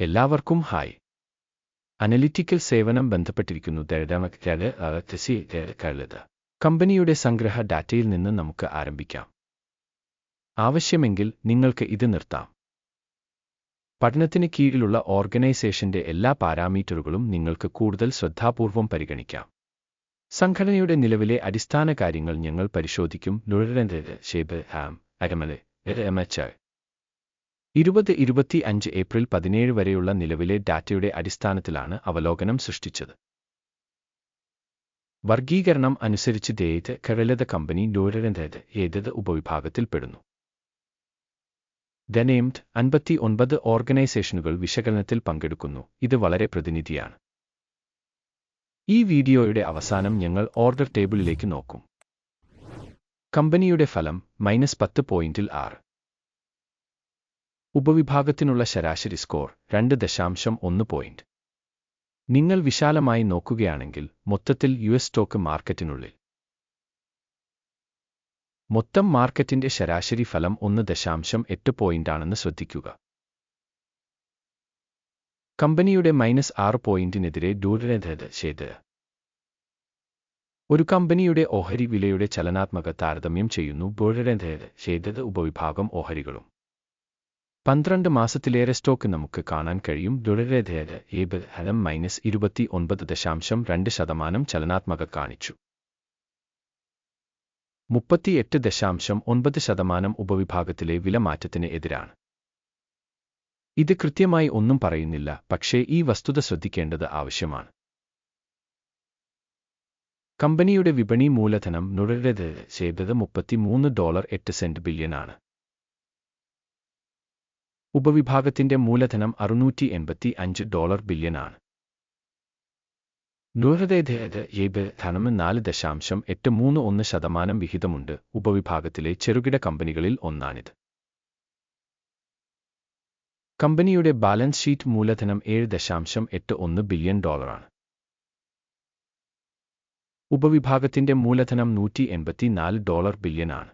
എല്ലാവർക്കും hi. Analytical സേവനം ബന്ധപ്പെട്ടിരിക്കുന്നു കഴുത് കമ്പനിയുടെ സംഗ്രഹ ഡാറ്റയിൽ നിന്ന് നമുക്ക് ആരംഭിക്കാം. ആവശ്യമെങ്കിൽ നിങ്ങൾക്ക് ഇത് നിർത്താം. പഠനത്തിന് കീഴിലുള്ള ഓർഗനൈസേഷന്റെ എല്ലാ പാരാമീറ്ററുകളും നിങ്ങൾക്ക് കൂടുതൽ ശ്രദ്ധാപൂർവം പരിഗണിക്കാം. സംഘടനയുടെ നിലവിലെ അടിസ്ഥാന കാര്യങ്ങൾ ഞങ്ങൾ പരിശോധിക്കും. ഷേബ് ഹാം അരമലെ എമച്ച് ഇരുപത് ഇരുപത്തി അഞ്ച് ഏപ്രിൽ പതിനേഴ് വരെയുള്ള നിലവിലെ ഡാറ്റയുടെ അടിസ്ഥാനത്തിലാണ് അവലോകനം സൃഷ്ടിച്ചത്. വർഗീകരണം അനുസരിച്ച് ദേത് കരലത കമ്പനി ഡോരരന്തത് ഏതത് ഉപവിഭാഗത്തിൽപ്പെടുന്നു? ധനേംഡ് അൻപത്തി ഒൻപത് ഓർഗനൈസേഷനുകൾ വിശകലനത്തിൽ പങ്കെടുക്കുന്നു. ഇത് വളരെ പ്രതിനിധിയാണ്. ഈ വീഡിയോയുടെ അവസാനം ഞങ്ങൾ ഓർഡർ ടേബിളിലേക്ക് നോക്കും. കമ്പനിയുടെ ഫലം മൈനസ് പത്ത് പോയിന്റിൽ ആറ്. ഉപവിഭാഗത്തിനുള്ള ശരാശരി സ്കോർ രണ്ട് ദശാംശം ഒന്ന് പോയിന്റ് നിങ്ങൾ വിശാലമായി നോക്കുകയാണെങ്കിൽ മൊത്തത്തിൽ യു എസ് സ്റ്റോക്ക് മാർക്കറ്റിനുള്ളിൽ. മൊത്തം മാർക്കറ്റിന്റെ ശരാശരി ഫലം ഒന്ന് ദശാംശം എട്ട് പോയിന്റാണെന്ന് ശ്രദ്ധിക്കുക. കമ്പനിയുടെ മൈനസ് ആറ് പോയിന്റിനെതിരെ ദൂരരഥ ചെയ്ത് ഒരു കമ്പനിയുടെ ഓഹരി വിലയുടെ ചലനാത്മക താരതമ്യം ചെയ്യുന്നു ബോഴരഥ ചെയ്തത് ഉപവിഭാഗം ഓഹരികളും. പന്ത്രണ്ട് മാസത്തിലേറെ സ്റ്റോക്ക് നമുക്ക് കാണാൻ കഴിയും. ദുരരഥേത് ഏബ് ഹലം മൈനസ് ഇരുപത്തി ഒൻപത് ദശാംശം രണ്ട് ശതമാനം ചലനാത്മക കാണിച്ചു. മുപ്പത്തിയെട്ട് ദശാംശം ഒൻപത് ശതമാനം ഉപവിഭാഗത്തിലെ വിലമാറ്റത്തിന് എതിരാണ്. ഇത് കൃത്യമായി ഒന്നും പറയുന്നില്ല പക്ഷേ ഈ വസ്തുത ശ്രദ്ധിക്കേണ്ടത് ആവശ്യമാണ്. കമ്പനിയുടെ വിപണി മൂലധനം നുഴരത് ചെയ്തത് മുപ്പത്തിമൂന്ന് ഡോളർ എട്ട് സെന്റ് ബില്യനാണ് ഉപവിഭാഗത്തിന്റെ മൂലധനം അറുന്നൂറ്റി എൺപത്തി അഞ്ച് ഡോളർ ബില്യനാണ്. ആണ് ഏബ് ധനം നാല് ദശാംശം എട്ട് മൂന്ന് ഒന്ന് ശതമാനം വിഹിതമുണ്ട്. ഉപവിഭാഗത്തിലെ ചെറുകിട കമ്പനികളിൽ ഒന്നാണിത്. കമ്പനിയുടെ ബാലൻസ് ഷീറ്റ് മൂലധനം ഏഴ് ദശാംശം എട്ട് ഒന്ന് ബില്യൺ ഡോളറാണ്. ഉപവിഭാഗത്തിന്റെ മൂലധനം നൂറ്റി എൺപത്തിനാല് ഡോളർ ബില്യനാണ്.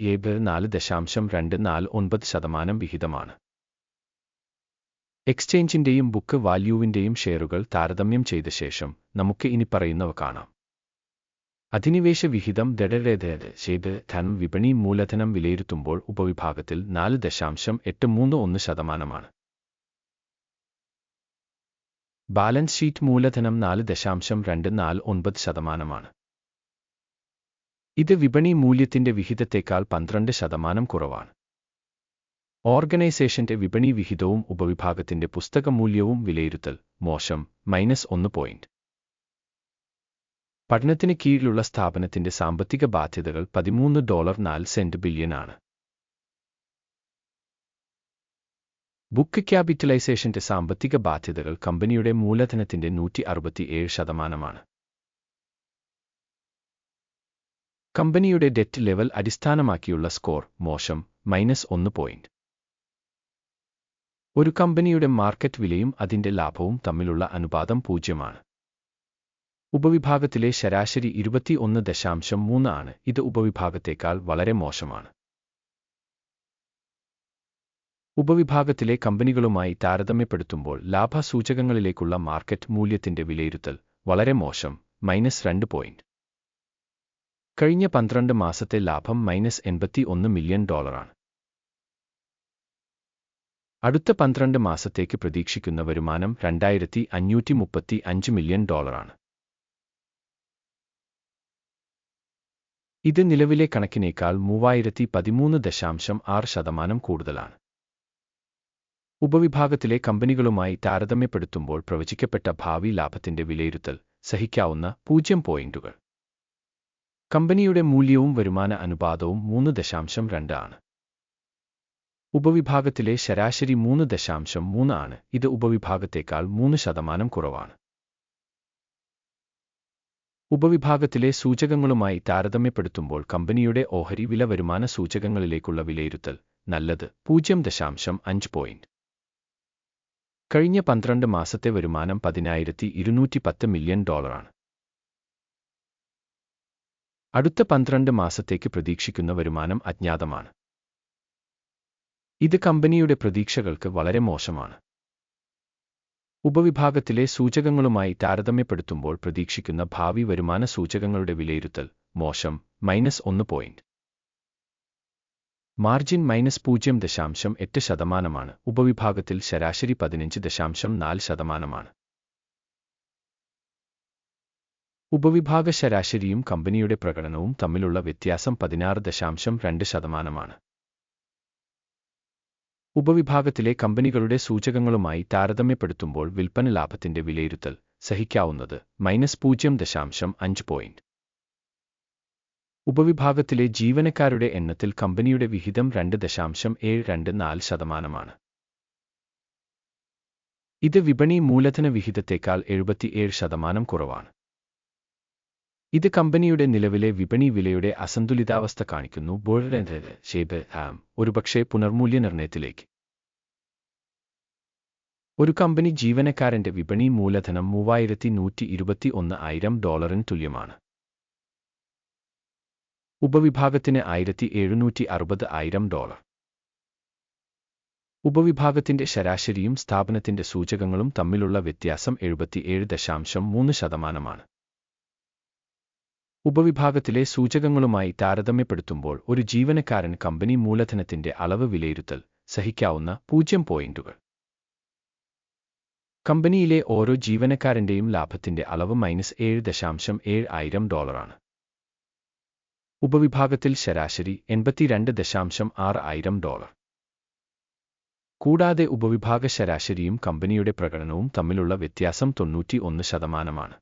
ഏബ് നാല് ദശാംശം രണ്ട് നാല് ഒൻപത് ശതമാനം വിഹിതമാണ്. എക്സ്ചേഞ്ചിന്റെയും ബുക്ക് വാല്യൂവിന്റെയും ഷെയറുകൾ താരതമ്യം ചെയ്ത ശേഷം നമുക്ക് ഇനി പറയുന്നവ കാണാം. അധിനിവേശ വിഹിതം ദടരേതേത് ചെയ്ത് ധനം വിപണി മൂലധനം വിലയിരുത്തുമ്പോൾ ഉപവിഭാഗത്തിൽ നാല് ദശാംശം എട്ട് മൂന്ന് ഒന്ന് ശതമാനമാണ്. ബാലൻസ് ഷീറ്റ് മൂലധനം നാല് ദശാംശം രണ്ട് നാല് ഒൻപത് ശതമാനമാണ്. ഇത് വിപണി മൂല്യത്തിന്റെ വിഹിതത്തേക്കാൾ പന്ത്രണ്ട് ശതമാനം കുറവാണ്. ഓർഗനൈസേഷന്റെ വിപണി വിഹിതവും ഉപവിഭാഗത്തിന്റെ പുസ്തക മൂല്യവും വിലയിരുത്തൽ മോശം മൈനസ് ഒന്ന് പോയിന്റ്. പഠനത്തിന് കീഴിലുള്ള സ്ഥാപനത്തിന്റെ സാമ്പത്തിക ബാധ്യതകൾ പതിമൂന്ന് ഡോളർ നാല് സെന്റ് ബില്യൺ ആണ്. ബുക്ക് ക്യാപിറ്റലൈസേഷന്റെ സാമ്പത്തിക ബാധ്യതകൾ കമ്പനിയുടെ മൂലധനത്തിന്റെ നൂറ്റി അറുപത്തിയേഴ് ശതമാനമാണ്. കമ്പനിയുടെ ഡെറ്റ് ലെവൽ അടിസ്ഥാനമാക്കിയുള്ള സ്കോർ മോശം മൈനസ് ഒന്ന് പോയിന്റ്. ഒരു കമ്പനിയുടെ മാർക്കറ്റ് വിലയും അതിന്റെ ലാഭവും തമ്മിലുള്ള അനുപാതം പൂജ്യമാണ്. ഉപവിഭാഗത്തിലെ ശരാശരി ഇരുപത്തി ഒന്ന് ദശാംശം മൂന്ന് ആണ്. ഇത് ഉപവിഭാഗത്തേക്കാൾ വളരെ മോശമാണ്. ഉപവിഭാഗത്തിലെ കമ്പനികളുമായി താരതമ്യപ്പെടുത്തുമ്പോൾ ലാഭസൂചകങ്ങളിലേക്കുള്ള മാർക്കറ്റ് മൂല്യത്തിന്റെ വിലയിരുത്തൽ വളരെ മോശം മൈനസ് രണ്ട് പോയിന്റ്. കഴിഞ്ഞ പന്ത്രണ്ട് മാസത്തെ ലാഭം മൈനസ് എൺപത്തി ഒന്ന് മില്യൺ ഡോളറാണ്. അടുത്ത പന്ത്രണ്ട് മാസത്തേക്ക് പ്രതീക്ഷിക്കുന്ന വരുമാനം രണ്ടായിരത്തി അഞ്ഞൂറ്റി മുപ്പത്തി അഞ്ച് മില്യൺ ഡോളറാണ്. ഇത് നിലവിലെ കണക്കിനേക്കാൾ മൂവായിരത്തി പതിമൂന്ന് ദശാംശം ആറ് ശതമാനം കൂടുതലാണ്. ഉപവിഭാഗത്തിലെ കമ്പനികളുമായി താരതമ്യപ്പെടുത്തുമ്പോൾ പ്രവചിക്കപ്പെട്ട ഭാവി ലാഭത്തിന്റെ വിലയിരുത്തൽ സഹിക്കാവുന്ന പൂജ്യം പോയിന്റുകൾ. കമ്പനിയുടെ മൂല്യവും വരുമാന അനുപാതവും മൂന്ന് ദശാംശം രണ്ടാണ് ഉപവിഭാഗത്തിലെ ശരാശരി മൂന്ന് ദശാംശം മൂന്ന് ആണ്. ഇത് ഉപവിഭാഗത്തേക്കാൾ മൂന്ന് ശതമാനം കുറവാണ്. ഉപവിഭാഗത്തിലെ സൂചകങ്ങളുമായി താരതമ്യപ്പെടുത്തുമ്പോൾ കമ്പനിയുടെ ഓഹരി വില വരുമാന സൂചകങ്ങളിലേക്കുള്ള വിലയിരുത്തൽ നല്ലത് പൂജ്യം ദശാംശം അഞ്ച് പോയിന്റ് കഴിഞ്ഞ പന്ത്രണ്ട് മാസത്തെ വരുമാനം പതിനായിരത്തി ഇരുന്നൂറ്റി പത്ത് മില്യൺ ഡോളറാണ് അടുത്ത പന്ത്രണ്ട് മാസത്തേക്ക് പ്രതീക്ഷിക്കുന്ന വരുമാനം അജ്ഞാതമാണ്. ഇത് കമ്പനിയുടെ പ്രതീക്ഷകൾക്ക് വളരെ മോശമാണ്. ഉപവിഭാഗത്തിലെ സൂചകങ്ങളുമായി താരതമ്യപ്പെടുത്തുമ്പോൾ പ്രതീക്ഷിക്കുന്ന ഭാവി വരുമാന സൂചകങ്ങളുടെ വിലയിരുത്തൽ മോശം മൈനസ് ഒന്ന് പോയിന്റ്. മാർജിൻ മൈനസ് പൂജ്യം ദശാംശം എട്ട് ശതമാനമാണ്. ഉപവിഭാഗത്തിൽ ശരാശരി പതിനഞ്ച് ദശാംശം നാല് ശതമാനമാണ്. ഉപവിഭാഗ ശരാശരിയും കമ്പനിയുടെ പ്രകടനവും തമ്മിലുള്ള വ്യത്യാസം പതിനാറ് ദശാംശം രണ്ട് ശതമാനമാണ്. ഉപവിഭാഗത്തിലെ കമ്പനികളുടെ സൂചകങ്ങളുമായി താരതമ്യപ്പെടുത്തുമ്പോൾ വിൽപ്പന ലാഭത്തിന്റെ വിലയിരുത്തൽ സഹിക്കാവുന്നത് മൈനസ് പൂജ്യം ദശാംശം അഞ്ച് പോയിന്റ് ഉപവിഭാഗത്തിലെ ജീവനക്കാരുടെ എണ്ണത്തിൽ കമ്പനിയുടെ വിഹിതം രണ്ട് ദശാംശം ഏഴ് രണ്ട് നാല് ശതമാനമാണ്. ഇത് വിപണി മൂലധന വിഹിതത്തേക്കാൾ എഴുപത്തിയേഴ് ശതമാനം കുറവാണ്. ഇത് കമ്പനിയുടെ നിലവിലെ വിപണി വിലയുടെ അസന്തുലിതാവസ്ഥ കാണിക്കുന്നു. ബോൾഡ് ആം ഒരുപക്ഷെ പുനർമൂല്യനിർണയത്തിലേക്ക് ഒരു കമ്പനി ജീവനക്കാരന്റെ വിപണി മൂലധനം മൂവായിരത്തി നൂറ്റി ഇരുപത്തി ഒന്ന് ആയിരം ഡോളറിന് തുല്യമാണ്. ഉപവിഭാഗത്തിന് ആയിരത്തി എഴുന്നൂറ്റി അറുപത് ആയിരം ഡോളർ. ഉപവിഭാഗത്തിന്റെ ശരാശരിയും സ്ഥാപനത്തിന്റെ സൂചകങ്ങളും തമ്മിലുള്ള വ്യത്യാസം എഴുപത്തിയേഴ് ദശാംശം മൂന്ന് ശതമാനമാണ്. ഉപവിഭാഗത്തിലെ സൂചകങ്ങളുമായി താരതമ്യപ്പെടുത്തുമ്പോൾ ഒരു ജീവനക്കാരൻ കമ്പനി മൂലധനത്തിന്റെ അളവ് വിലയിരുത്തൽ സഹിക്കാവുന്ന പൂജ്യം പോയിന്റുകൾ. കമ്പനിയിലെ ഓരോ ജീവനക്കാരന്റെയും ലാഭത്തിന്റെ അളവ് മൈനസ് ഏഴ് ദശാംശം ഏഴ് ആയിരം ഡോളറാണ്. ഉപവിഭാഗത്തിൽ ശരാശരി എൺപത്തിരണ്ട് ദശാംശം ആറ് ആയിരം ഡോളർ. കൂടാതെ ഉപവിഭാഗ ശരാശരിയും കമ്പനിയുടെ പ്രകടനവും തമ്മിലുള്ള വ്യത്യാസം തൊണ്ണൂറ്റി ഒന്ന് ശതമാനമാണ്.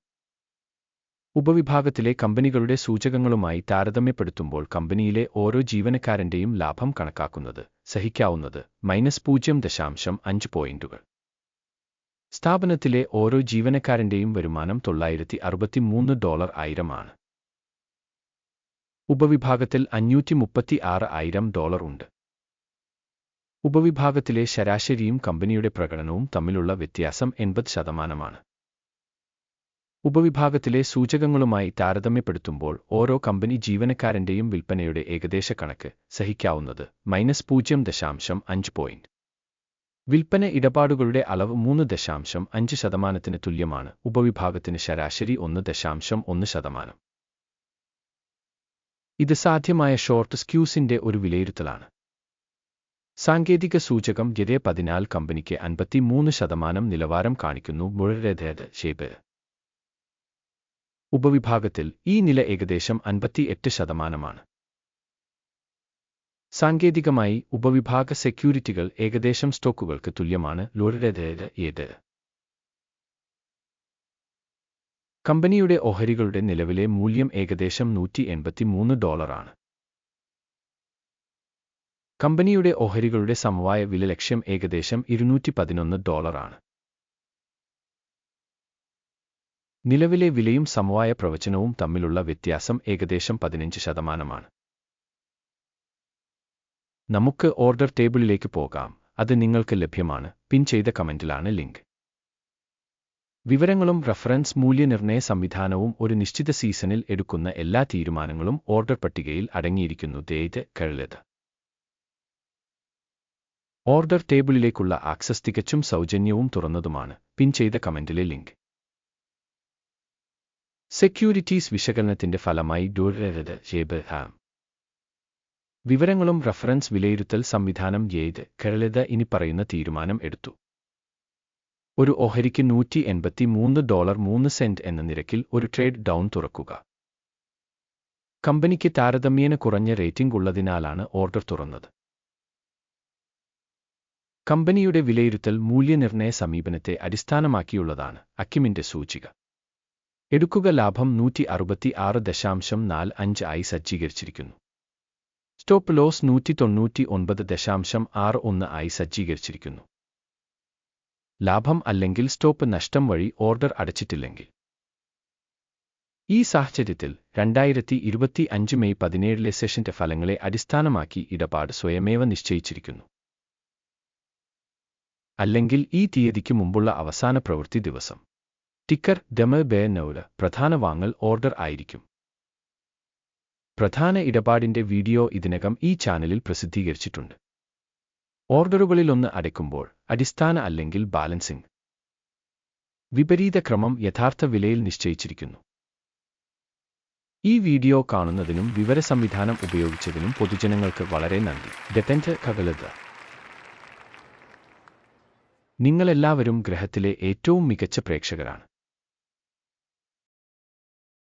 ഉപവിഭാഗത്തിലെ കമ്പനികളുടെ സൂചകങ്ങളുമായി താരതമ്യപ്പെടുത്തുമ്പോൾ കമ്പനിയിലെ ഓരോ ജീവനക്കാരന്റെയും ലാഭം കണക്കാക്കുന്നത് സഹിക്കാവുന്നത് മൈനസ് പൂജ്യം ദശാംശം അഞ്ച് പോയിന്റുകൾ. സ്ഥാപനത്തിലെ ഓരോ ജീവനക്കാരന്റെയും വരുമാനം തൊള്ളായിരത്തി അറുപത്തിമൂന്ന് ഡോളർ ആയിരമാണ്. ഉപവിഭാഗത്തിൽ അഞ്ഞൂറ്റി മുപ്പത്തി ആറ് ആയിരം ഡോളർ ഉണ്ട്. ഉപവിഭാഗത്തിലെ ശരാശരിയും കമ്പനിയുടെ പ്രകടനവും തമ്മിലുള്ള വ്യത്യാസം എൺപത് ശതമാനമാണ്. ഉപവിഭാഗത്തിലെ സൂചകങ്ങളുമായി താരതമ്യപ്പെടുത്തുമ്പോൾ ഓരോ കമ്പനി ജീവനക്കാരന്റെയും വിൽപ്പനയുടെ ഏകദേശ കണക്ക് സഹിക്കാവുന്നത് മൈനസ് പൂജ്യം ദശാംശം അഞ്ച് പോയിന്റ് വിൽപ്പന ഇടപാടുകളുടെ അളവ് മൂന്ന് ദശാംശം അഞ്ച് ശതമാനത്തിന് തുല്യമാണ്. ഉപവിഭാഗത്തിന് ശരാശരി ഒന്ന് ദശാംശം ഒന്ന് ശതമാനം. ഇത് സാധ്യമായ ഷോർട്ട് സ്ക്യൂസിന്റെ ഒരു വിലയിരുത്തലാണ്. സാങ്കേതിക സൂചകം ഗതേ പതിനാല് കമ്പനിക്ക് അൻപത്തിമൂന്ന് ശതമാനം നിലവാരം കാണിക്കുന്നു. മുഴരേതേത് ഷേബ്. ഉപവിഭാഗത്തിൽ ഈ നില ഏകദേശം അൻപത്തിയെട്ട് ശതമാനമാണ്. സാങ്കേതികമായി ഉപവിഭാഗ സെക്യൂരിറ്റികൾ ഏകദേശം സ്റ്റോക്കുകൾക്ക് തുല്യമാണ്. ലോറിടേത് ഏത് കമ്പനിയുടെ ഓഹരികളുടെ നിലവിലെ മൂല്യം ഏകദേശം നൂറ്റി എൺപത്തിമൂന്ന് ഡോളറാണ്. കമ്പനിയുടെ ഓഹരികളുടെ സമവായ വില ലക്ഷ്യം ഏകദേശം ഇരുന്നൂറ്റി പതിനൊന്ന് ഡോളറാണ്. നിലവിലെ വിലയും സമവായ പ്രവചനവും തമ്മിലുള്ള വ്യത്യാസം ഏകദേശം പതിനഞ്ച് ശതമാനമാണ്. നമുക്ക് ഓർഡർ ടേബിളിലേക്ക് പോകാം. അത് നിങ്ങൾക്ക് ലഭ്യമാണ്. പിൻ ചെയ്ത കമന്റിലാണ് ലിങ്ക്. വിവരങ്ങളും റഫറൻസ് മൂല്യനിർണയ സംവിധാനവും ഒരു നിശ്ചിത സീസണിൽ എടുക്കുന്ന എല്ലാ തീരുമാനങ്ങളും ഓർഡർ പട്ടികയിൽ അടങ്ങിയിരിക്കുന്നു. ദേത് കഴുലത് ഓർഡർ ടേബിളിലേക്കുള്ള ആക്സസ് തികച്ചും സൗജന്യവും തുറന്നതുമാണ്. പിൻ ചെയ്ത കമന്റിലെ ലിങ്ക്. സെക്യൂരിറ്റീസ് വിശകലനത്തിന്റെ ഫലമായി ഡോരത് ജേബ് ഹാം വിവരങ്ങളും റഫറൻസ് വിലയിരുത്തൽ സംവിധാനം ചെയ്ത് കേരളത ഇനി പറയുന്ന തീരുമാനം എടുത്തു. ഒരു ഓഹരിക്ക് നൂറ്റി എൺപത്തി മൂന്ന് ഡോളർ മൂന്ന് സെന്റ് എന്ന നിരക്കിൽ ഒരു ട്രേഡ് ഡൗൺ തുറക്കുക. കമ്പനിക്ക് താരതമ്യേന കുറഞ്ഞ റേറ്റിംഗ് ഉള്ളതിനാലാണ് ഓർഡർ തുറന്നത്. കമ്പനിയുടെ വിലയിരുത്തൽ മൂല്യനിർണയ സമീപനത്തെ അടിസ്ഥാനമാക്കിയുള്ളതാണ് അക്കിമിന്റെ സൂചിക. എടുക്കുക ലാഭം നൂറ്റി അറുപത്തി ആറ് ദശാംശം നാല് അഞ്ച് ആയി സജ്ജീകരിച്ചിരിക്കുന്നു. സ്റ്റോപ്പ് ലോസ് നൂറ്റി തൊണ്ണൂറ്റി ഒൻപത് ദശാംശം ആറ് ഒന്ന് ആയി സജ്ജീകരിച്ചിരിക്കുന്നു. ലാഭം അല്ലെങ്കിൽ സ്റ്റോപ്പ് നഷ്ടം വഴി ഓർഡർ അടച്ചിട്ടില്ലെങ്കിൽ. ഈ സാഹചര്യത്തിൽ രണ്ടായിരത്തി ഇരുപത്തി അഞ്ച് മെയ് പതിനേഴിലെ സെഷന്റെ ഫലങ്ങളെ അടിസ്ഥാനമാക്കി ഇടപാട് സ്വയമേവ നിശ്ചയിച്ചിരിക്കുന്നു. അല്ലെങ്കിൽ ഈ തീയതിക്ക് മുമ്പുള്ള അവസാന പ്രവൃത്തി ദിവസം. ടിക്കർ ഡെമ ബേ നൗല പ്രധാന വാങ്ങൽ ഓർഡർ ആയിരിക്കും. പ്രധാന ഇടപാടിന്റെ വീഡിയോ ഇതിനകം ഈ ചാനലിൽ പ്രസിദ്ധീകരിച്ചിട്ടുണ്ട്. ഓർഡറുകളിലൊന്ന് അടയ്ക്കുമ്പോൾ അടിസ്ഥാന അല്ലെങ്കിൽ ബാലൻസിംഗ്. വിപരീത ക്രമം യഥാർത്ഥ വിലയിൽ നിശ്ചയിച്ചിരിക്കുന്നു. ഈ വീഡിയോ കാണുന്നതിനും വിവര സംവിധാനം ഉപയോഗിച്ചതിനും പൊതുജനങ്ങൾക്ക് വളരെ നന്ദി. ഡെറ്റന്റ് കകലത നിങ്ങളെല്ലാവരും ഗ്രഹത്തിലെ ഏറ്റവും മികച്ച പ്രേക്ഷകരാണ്.